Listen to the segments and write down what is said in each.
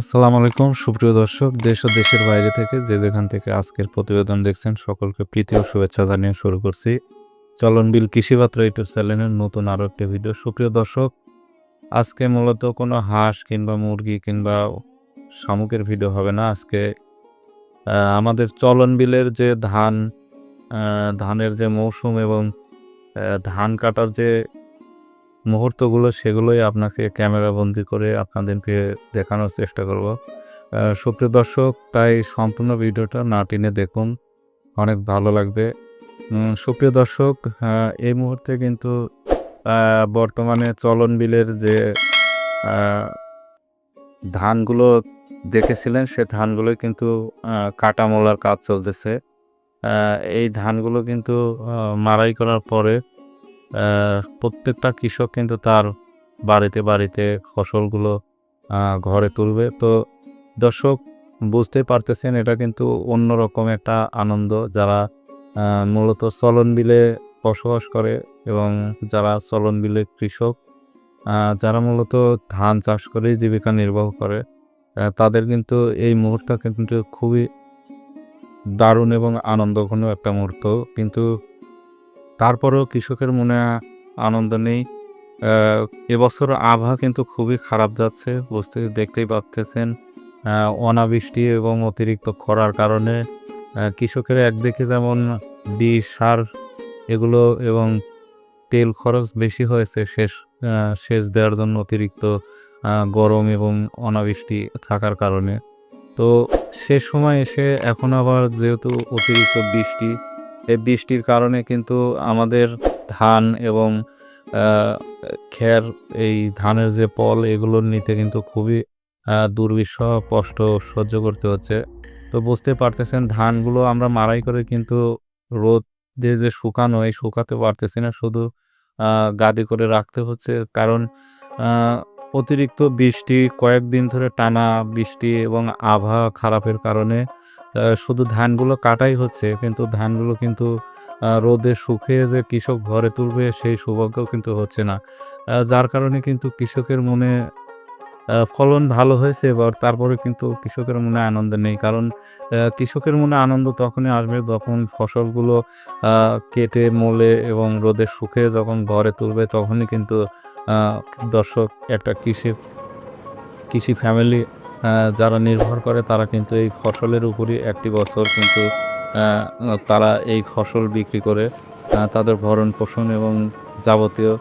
আসসালামু আলাইকুম, সুপ্রিয় দর্শক, দেশ ও দেশের বাইরে থেকে যে যেখান থেকে আজকের প্রতিবেদন দেখছেন, সকলকে প্রীতি ও শুভেচ্ছা জানিয়ে শুরু করছি চলন বিল কৃষিপাত্র ইউটিউব চ্যানেলের নতুন আরও একটি ভিডিও। সুপ্রিয় দর্শক, আজকে মূলত কোনো হাঁস কিংবা মুরগি কিংবা শামুকের ভিডিও হবে না। আজকে আমাদের চলন বিলের যে ধান ধানের যে মৌসুম এবং ধান কাটার যে মুহূর্তগুলো সেগুলোই আপনাকে ক্যামেরা বন্দি করে আপনাদেরকে দেখানোর চেষ্টা করব। সুপ্রিয় দর্শক তাই সম্পূর্ণ ভিডিওটা না টেনে দেখুন। অনেক ভালো লাগবে। সুপ্রিয় দর্শক এই মুহূর্তে কিন্তু বর্তমানে চলন বিলের যে ধানগুলো দেখেছিলেন সে ধানগুলো কিন্তু আহ, কাটা মোলার কাজ চলতেছে। এই ধানগুলো কিন্তু মারাই করার পরে প্রত্যেকটা কৃষক কিন্তু তার বাড়িতে বাড়িতে ফসলগুলো ঘরে তুলবে। তো দর্শক, বুঝতে পারতেছেন এটা কিন্তু অন্যরকম একটা আনন্দ যারা মূলত চলন বিলে বসবাস করে এবং যারা চলন বিলে কৃষক যারা মূলত ধান চাষ করে, জীবিকা নির্বাহ করে তাদের কিন্তু এই মুহূর্তটা কিন্তু খুবই দারুণ এবং আনন্দঘন একটা মুহূর্ত। কিন্তু তারপরেও কৃষকের মনে আনন্দ নেই। এবছর আবহাওয়া কিন্তু খুবই খারাপ যাচ্ছে বুঝতে দেখতেই পাচ্ছেন। অনাবৃষ্টি এবং অতিরিক্ত খরার কারণে কৃষকের একদিকে যেমন বিষ, সার এগুলো এবং তেল খরচ বেশি হয়েছে শেষ সেচ দেওয়ার জন্য অতিরিক্ত গরম এবং অনাবৃষ্টি থাকার কারণে। তো সে সময় এসে এখন আবার যেহেতু অতিরিক্ত বৃষ্টি এই বৃষ্টির কারণে কিন্তু আমাদের ধান এবং খের এই ধানের যে পল এগুলো নিতে কিন্তু খুবই দুর্বিষহ কষ্ট সহ্য করতে হচ্ছে। তো বুঝতে পারতেছেন ধানগুলো আমরা মারাই করে কিন্তু রোদ দিয়ে যে শুকানো, এই শুকাতে পারতেছি না। শুধু গাদি করে রাখতে হচ্ছে। কারণ অতিরিক্ত বৃষ্টি, কয়েকদিন ধরে টানা বৃষ্টি এবং আবহাওয়া খারাপের কারণে শুধু ধানগুলো কাটাই হচ্ছে, কিন্তু ধানগুলো কিন্তু রোদে শুকিয়ে যে কৃষক ঘরে তুলবে সেই সৌভাগ্য কিন্তু হচ্ছে না। যার কারণে কিন্তু কৃষকের মনে ফলন ভালো হয়েছে, এবার তারপরে কিন্তু কৃষকের মনে আনন্দ নেই। কারণ কৃষকের মনে আনন্দ তখনই আসবে যখন ফসলগুলো কেটে, মোলে এবং রোদে শুকিয়ে যখন ঘরে তুলবে তখনই কিন্তু দর্শক একটা কৃষি কৃষি ফ্যামিলি যারা নির্ভর করে তারা কিন্তু এই ফসলের উপরই একটি বছর কিন্তু তারা এই ফসল বিক্রি করে তাদের ভরণ পোষণ এবং যাবতীয়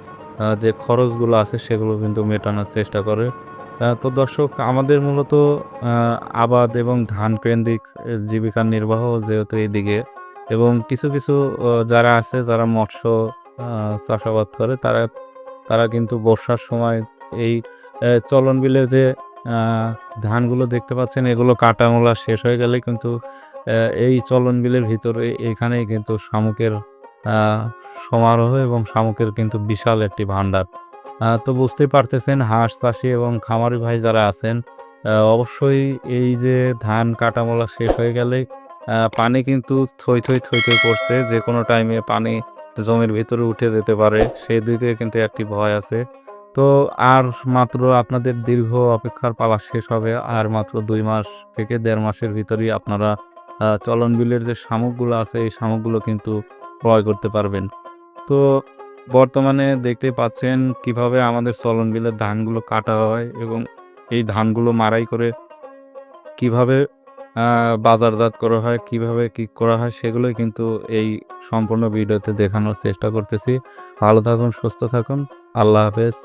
যে খরচগুলো আছে সেগুলো কিন্তু মেটানোর চেষ্টা করে। তো দর্শক আমাদের মূলত আবাদ এবং ধান কেন্দ্রিক জীবিকা নির্বাহ যেহেতু এইদিকে এবং কিছু কিছু যারা আছে যারা মৎস্য চাষাবাদ করে তারা তারা কিন্তু বর্ষার সময় এই চলন বিলের যে ধানগুলো দেখতে পাচ্ছেন এগুলো কাটা মোলা শেষ হয়ে গেলে কিন্তু এই চলন বিলের ভিতরে এখানেই কিন্তু শামুকের সমারোহ এবং শামুকের কিন্তু বিশাল একটি ভান্ডার আহ, তো বুঝতেই পারতেছেন, হাঁস, চাষি এবং খামারি ভাই যারা আছেন অবশ্যই এই যে ধান কাটা মোলা শেষ হয়ে গেলে পানি কিন্তু থই থই থই থই করছে যে কোনো টাইমে পানি জমির ভিতরে উঠে যেতে পারে, সেই দিকে কিন্তু একটি ভয় আছে। তো আর মাত্র আপনাদের দীর্ঘ অপেক্ষার পালা শেষ হবে, আর মাত্র দুই মাস থেকে দেড় মাসের ভিতরেই আপনারা চলন বিলের যে শামুকগুলো আছে, এই শামুকগুলো কিন্তু ক্রয় করতে পারবেন। তো বর্তমানে দেখতে পাচ্ছেন কীভাবে আমাদের চলন বিলের ধানগুলো কাটা হয় এবং এই ধানগুলো মারাই করে কীভাবে বাজারজাত করা হয়, কীভাবে কি করা হয় সেগুলোই কিন্তু এই সম্পূর্ণ ভিডিওতে দেখানোর চেষ্টা করতেছি। ভালো থাকুন, সুস্থ থাকুন। আল্লাহ হাফেজ।